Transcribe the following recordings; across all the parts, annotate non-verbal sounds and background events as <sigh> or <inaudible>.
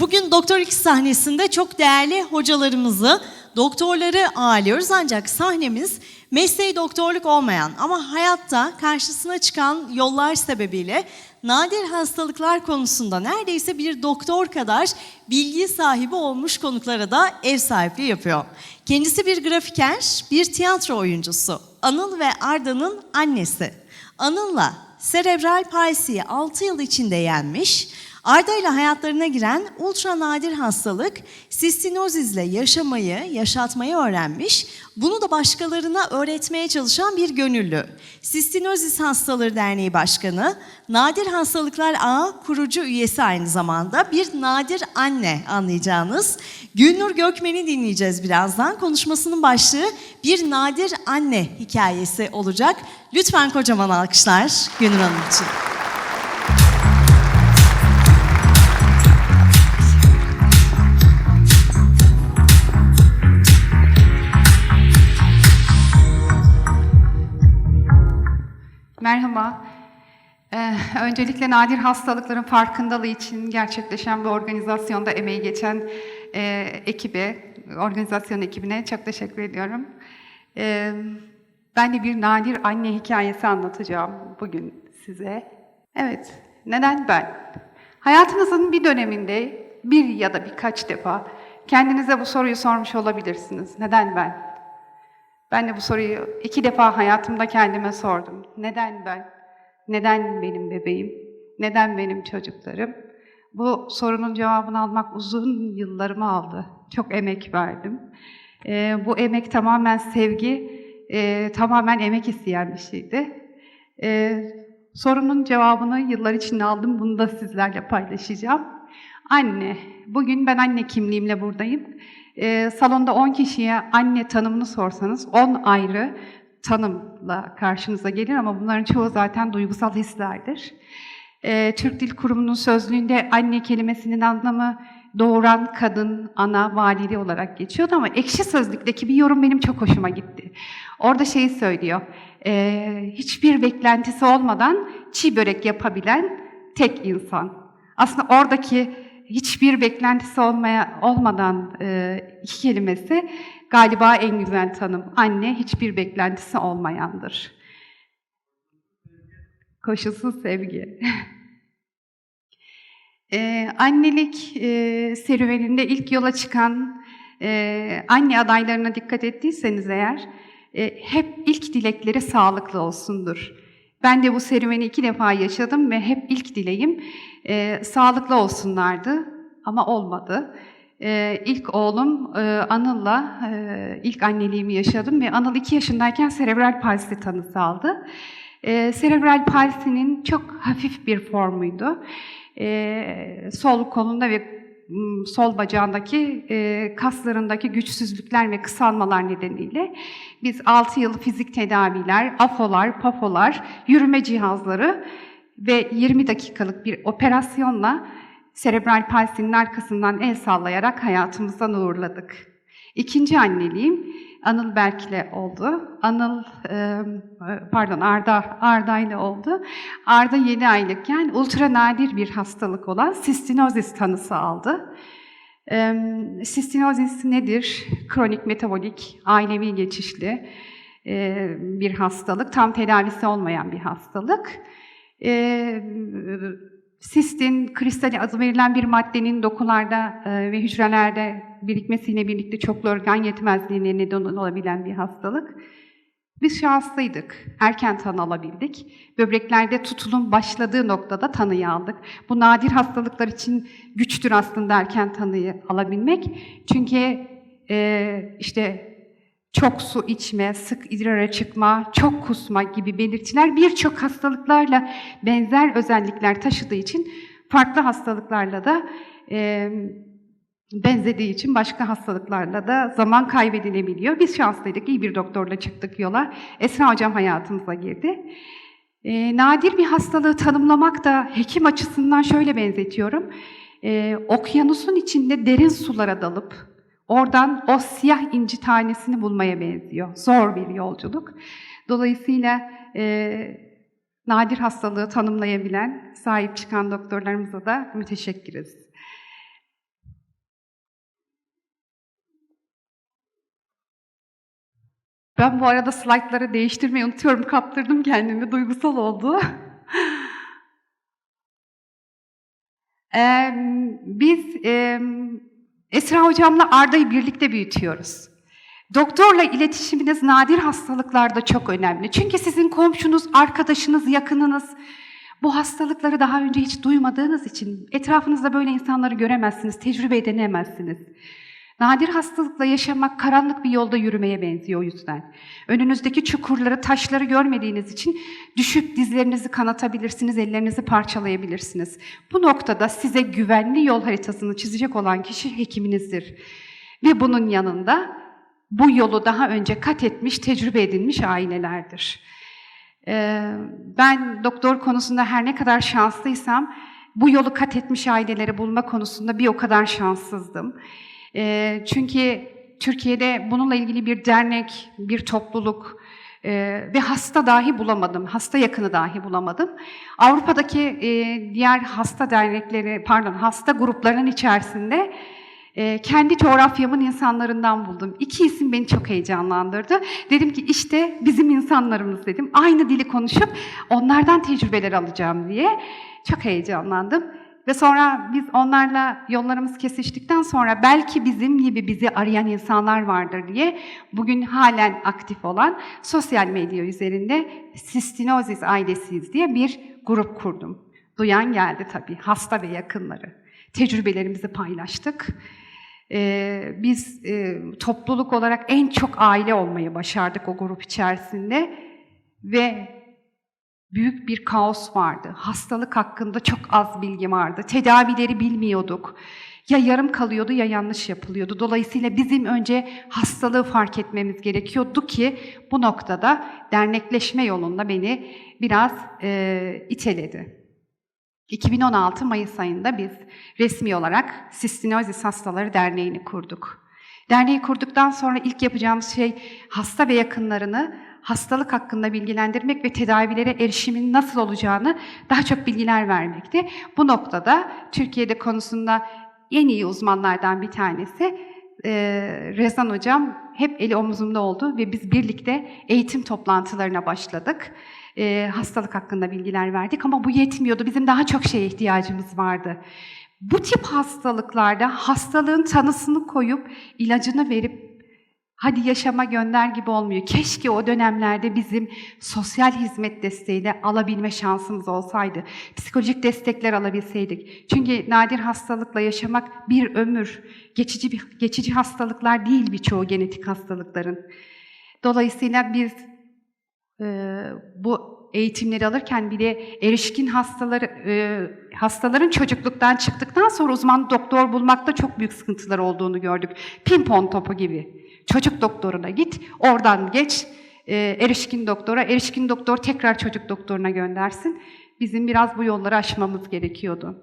Doktor X sahnesinde çok değerli hocalarımızı, doktorları ağırlıyoruz. Ancak sahnemiz mesleği doktorluk olmayan ama hayatta karşısına çıkan yollar sebebiyle nadir hastalıklar konusunda neredeyse bir doktor kadar bilgi sahibi olmuş konuklara da ev sahipliği yapıyor. Kendisi bir grafiker, bir tiyatro oyuncusu. Anıl ve Arda'nın annesi. Anıl'la serebral palsiyi 6 yıl içinde yenmiş, Arda ile hayatlarına giren ultra nadir hastalık sistinozizle yaşamayı, yaşatmayı öğrenmiş. Bunu da başkalarına öğretmeye çalışan bir gönüllü. Sistinozis Hastaları Derneği Başkanı, Nadir Hastalıklar Ağı kurucu üyesi aynı zamanda bir nadir anne anlayacağınız. Gülnur Gökmen'i dinleyeceğiz birazdan. Konuşmasının başlığı bir nadir anne hikayesi olacak. Lütfen kocaman alkışlar Gülnur Hanım için. Merhaba. Ee, öncelikle nadir hastalıkların farkındalığı için gerçekleşen bu organizasyonda emeği geçen e, ekibe, organizasyon ekibine çok teşekkür ediyorum. Ee, ben de bir nadir anne hikayesi anlatacağım bugün size. Evet, neden ben? Hayatınızın bir döneminde bir ya da birkaç defa kendinize bu soruyu sormuş olabilirsiniz. Neden ben? Ben de bu soruyu iki defa hayatımda kendime sordum. Neden ben? Neden benim bebeğim? Neden benim çocuklarım? Bu sorunun cevabını almak uzun yıllarımı aldı. Çok emek verdim. Ee, bu emek tamamen sevgi, e, tamamen emek isteyen bir şeydi. Ee, sorunun cevabını yıllar içinde aldım. Bunu da sizlerle paylaşacağım. Anne. Bugün ben anne kimliğimle buradayım. Ee, salonda 10 kişiye anne tanımını sorsanız 10 ayrı tanımla karşınıza gelir ama bunların çoğu zaten duygusal hislerdir. Ee, Türk Dil Kurumu'nun sözlüğünde anne kelimesinin anlamı doğuran kadın, ana, valide olarak geçiyordu ama ekşi sözlükteki bir yorum benim çok hoşuma gitti. Orada şeyi söylüyor, e, hiçbir beklentisi olmadan çiğ börek yapabilen tek insan. Aslında oradaki hiçbir beklentisi olmaya olmadan e, iki kelimesi galiba en güzel tanım. Anne hiçbir beklentisi olmayandır. Koşulsuz sevgi. <laughs> e, annelik e, serüveninde ilk yola çıkan e, anne adaylarına dikkat ettiyseniz eğer e, hep ilk dilekleri sağlıklı olsundur. Ben de bu serüveni iki defa yaşadım ve hep ilk dileğim e, sağlıklı olsunlardı ama olmadı. E, ilk oğlum e, Anıl'la e, ilk anneliğimi yaşadım ve Anıl iki yaşındayken serebral palsi tanısı aldı. E, serebral palsinin çok hafif bir formuydu. E, sol kolunda ve sol bacağındaki e, kaslarındaki güçsüzlükler ve kısalmalar nedeniyle biz 6 yıl fizik tedaviler, afolar, pafolar, yürüme cihazları ve 20 dakikalık bir operasyonla serebral palsinin arkasından el sallayarak hayatımızdan uğurladık. İkinci anneliğim Anıl Berk'le oldu. Anıl, pardon Arda, Arda ile oldu. Arda 7 aylıkken ultra nadir bir hastalık olan sistinozis tanısı aldı. Sistinozis nedir? Kronik metabolik, ailevi geçişli bir hastalık. Tam tedavisi olmayan bir hastalık. E, Sistin, kristali adı verilen bir maddenin dokularda e, ve hücrelerde birikmesiyle birlikte çoklu organ yetmezliğine neden olabilen bir hastalık. Biz şanslıydık. Erken tanı alabildik. Böbreklerde tutulum başladığı noktada tanıyı aldık. Bu nadir hastalıklar için güçtür aslında erken tanıyı alabilmek. Çünkü e, işte çok su içme, sık idrara çıkma, çok kusma gibi belirtiler birçok hastalıklarla benzer özellikler taşıdığı için farklı hastalıklarla da e, benzediği için başka hastalıklarla da zaman kaybedilebiliyor. Biz şanslıydık, iyi bir doktorla çıktık yola. Esra Hocam hayatımıza girdi. E, nadir bir hastalığı tanımlamak da hekim açısından şöyle benzetiyorum. E, okyanusun içinde derin sulara dalıp Oradan o siyah inci tanesini bulmaya benziyor. Zor bir yolculuk. Dolayısıyla e, nadir hastalığı tanımlayabilen, sahip çıkan doktorlarımıza da müteşekkiriz. Ben bu arada slaytları değiştirmeyi unutuyorum. Kaptırdım kendimi. Duygusal oldu. <laughs> ee, biz e, Esra Hocam'la Arda'yı birlikte büyütüyoruz. Doktorla iletişiminiz nadir hastalıklarda çok önemli. Çünkü sizin komşunuz, arkadaşınız, yakınınız bu hastalıkları daha önce hiç duymadığınız için etrafınızda böyle insanları göremezsiniz, tecrübe edemezsiniz. Nadir hastalıkla yaşamak karanlık bir yolda yürümeye benziyor o yüzden. Önünüzdeki çukurları, taşları görmediğiniz için düşüp dizlerinizi kanatabilirsiniz, ellerinizi parçalayabilirsiniz. Bu noktada size güvenli yol haritasını çizecek olan kişi hekiminizdir. Ve bunun yanında bu yolu daha önce kat etmiş, tecrübe edinmiş ailelerdir. Ee, ben doktor konusunda her ne kadar şanslıysam, bu yolu kat etmiş aileleri bulma konusunda bir o kadar şanssızdım. Ee, çünkü Türkiye'de bununla ilgili bir dernek, bir topluluk e, ve hasta dahi bulamadım, hasta yakını dahi bulamadım. Avrupa'daki e, diğer hasta dernekleri, pardon hasta gruplarının içerisinde e, kendi coğrafyamın insanlarından buldum. İki isim beni çok heyecanlandırdı. Dedim ki işte bizim insanlarımız dedim. Aynı dili konuşup onlardan tecrübeler alacağım diye çok heyecanlandım. Ve sonra biz onlarla yollarımız kesiştikten sonra belki bizim gibi bizi arayan insanlar vardır diye bugün halen aktif olan sosyal medya üzerinde Sistinozis ailesiyiz diye bir grup kurdum. Duyan geldi tabii, hasta ve yakınları. Tecrübelerimizi paylaştık. Ee, biz e, topluluk olarak en çok aile olmayı başardık o grup içerisinde ve büyük bir kaos vardı. Hastalık hakkında çok az bilgi vardı. Tedavileri bilmiyorduk. Ya yarım kalıyordu ya yanlış yapılıyordu. Dolayısıyla bizim önce hastalığı fark etmemiz gerekiyordu ki bu noktada dernekleşme yolunda beni biraz e, iteledi. 2016 Mayıs ayında biz resmi olarak Sistinozis Hastaları Derneği'ni kurduk. Derneği kurduktan sonra ilk yapacağımız şey hasta ve yakınlarını hastalık hakkında bilgilendirmek ve tedavilere erişimin nasıl olacağını daha çok bilgiler vermekti. Bu noktada Türkiye'de konusunda en iyi uzmanlardan bir tanesi e, Rezan Hocam hep eli omuzumda oldu ve biz birlikte eğitim toplantılarına başladık. E, hastalık hakkında bilgiler verdik ama bu yetmiyordu. Bizim daha çok şeye ihtiyacımız vardı. Bu tip hastalıklarda hastalığın tanısını koyup ilacını verip hadi yaşama gönder gibi olmuyor. Keşke o dönemlerde bizim sosyal hizmet desteğiyle alabilme şansımız olsaydı. Psikolojik destekler alabilseydik. Çünkü nadir hastalıkla yaşamak bir ömür. Geçici bir, geçici hastalıklar değil birçoğu genetik hastalıkların. Dolayısıyla biz e, bu eğitimleri alırken bir de erişkin hastaları e, hastaların çocukluktan çıktıktan sonra uzman doktor bulmakta çok büyük sıkıntılar olduğunu gördük. Pimpon topu gibi. Çocuk doktoruna git, oradan geç e, erişkin doktora, erişkin doktor tekrar çocuk doktoruna göndersin. Bizim biraz bu yolları aşmamız gerekiyordu.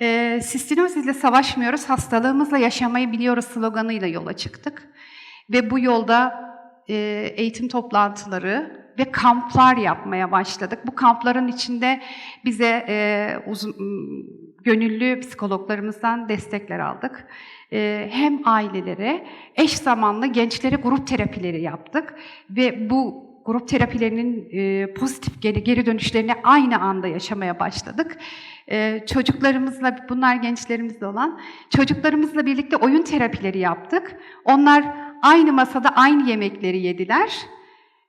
E, Sistinozisle savaşmıyoruz, hastalığımızla yaşamayı biliyoruz sloganıyla yola çıktık. Ve bu yolda e, eğitim toplantıları ve kamplar yapmaya başladık. Bu kampların içinde bize e, uzun, gönüllü psikologlarımızdan destekler aldık. E, hem ailelere, eş zamanlı gençlere grup terapileri yaptık ve bu grup terapilerinin e, pozitif geri, geri dönüşlerini aynı anda yaşamaya başladık. E, çocuklarımızla, bunlar gençlerimizle olan, çocuklarımızla birlikte oyun terapileri yaptık. Onlar aynı masada aynı yemekleri yediler.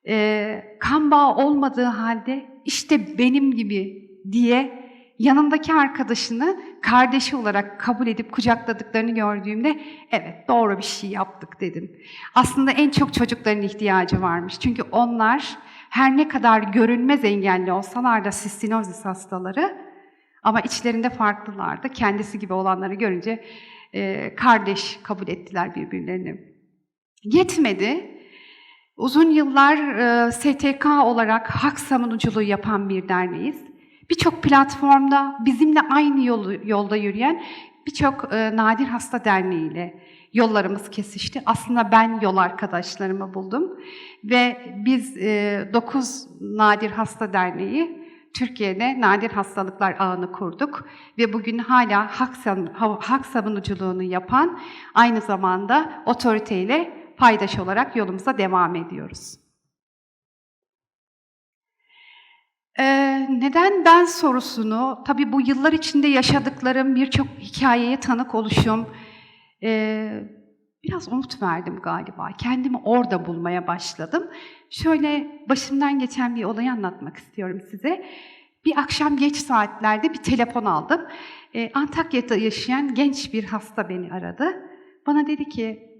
E, kan bağı olmadığı halde işte benim gibi diye yanındaki arkadaşını kardeşi olarak kabul edip kucakladıklarını gördüğümde evet doğru bir şey yaptık dedim. Aslında en çok çocukların ihtiyacı varmış. Çünkü onlar her ne kadar görünmez engelli olsalar da sistinozis hastaları ama içlerinde farklılardı. Kendisi gibi olanları görünce e, kardeş kabul ettiler birbirlerini. Yetmedi. Uzun yıllar e, STK olarak hak savunuculuğu yapan bir derneğiz. Birçok platformda bizimle aynı yolu, yolda yürüyen birçok e, Nadir Hasta Derneği ile yollarımız kesişti. Aslında ben yol arkadaşlarımı buldum ve biz e, 9 Nadir Hasta Derneği Türkiye'de nadir hastalıklar ağını kurduk ve bugün hala hak, hak savunuculuğunu yapan aynı zamanda otoriteyle paydaş olarak yolumuza devam ediyoruz. Ee, neden ben sorusunu, tabii bu yıllar içinde yaşadıklarım, birçok hikayeye tanık oluşum, ee, biraz umut verdim galiba. Kendimi orada bulmaya başladım. Şöyle başımdan geçen bir olayı anlatmak istiyorum size. Bir akşam geç saatlerde bir telefon aldım. Ee, Antakya'da yaşayan genç bir hasta beni aradı. Bana dedi ki,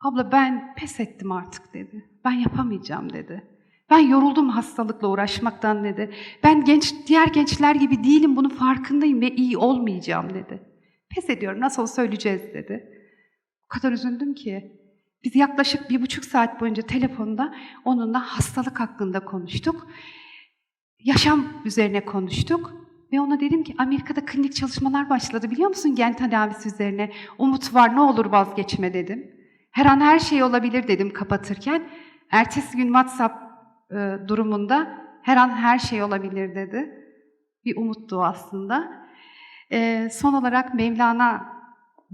abla ben pes ettim artık dedi. Ben yapamayacağım dedi. Ben yoruldum hastalıkla uğraşmaktan dedi. Ben genç diğer gençler gibi değilim bunun farkındayım ve iyi olmayacağım dedi. Pes ediyorum nasıl olsa öleceğiz dedi. O kadar üzüldüm ki. Biz yaklaşık bir buçuk saat boyunca telefonda onunla hastalık hakkında konuştuk. Yaşam üzerine konuştuk. Ve ona dedim ki Amerika'da klinik çalışmalar başladı biliyor musun gen tedavisi üzerine. Umut var ne olur vazgeçme dedim. Her an her şey olabilir dedim kapatırken. Ertesi gün WhatsApp e, durumunda her an her şey olabilir dedi. Bir umuttu aslında. E, son olarak Mevlana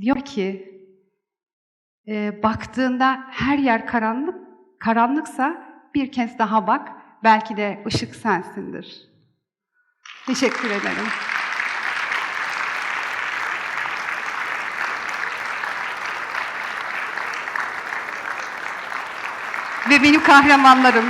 diyor ki e, baktığında her yer karanlık, karanlıksa bir kez daha bak, belki de ışık sensindir. Teşekkür ederim. Ve benim kahramanlarım.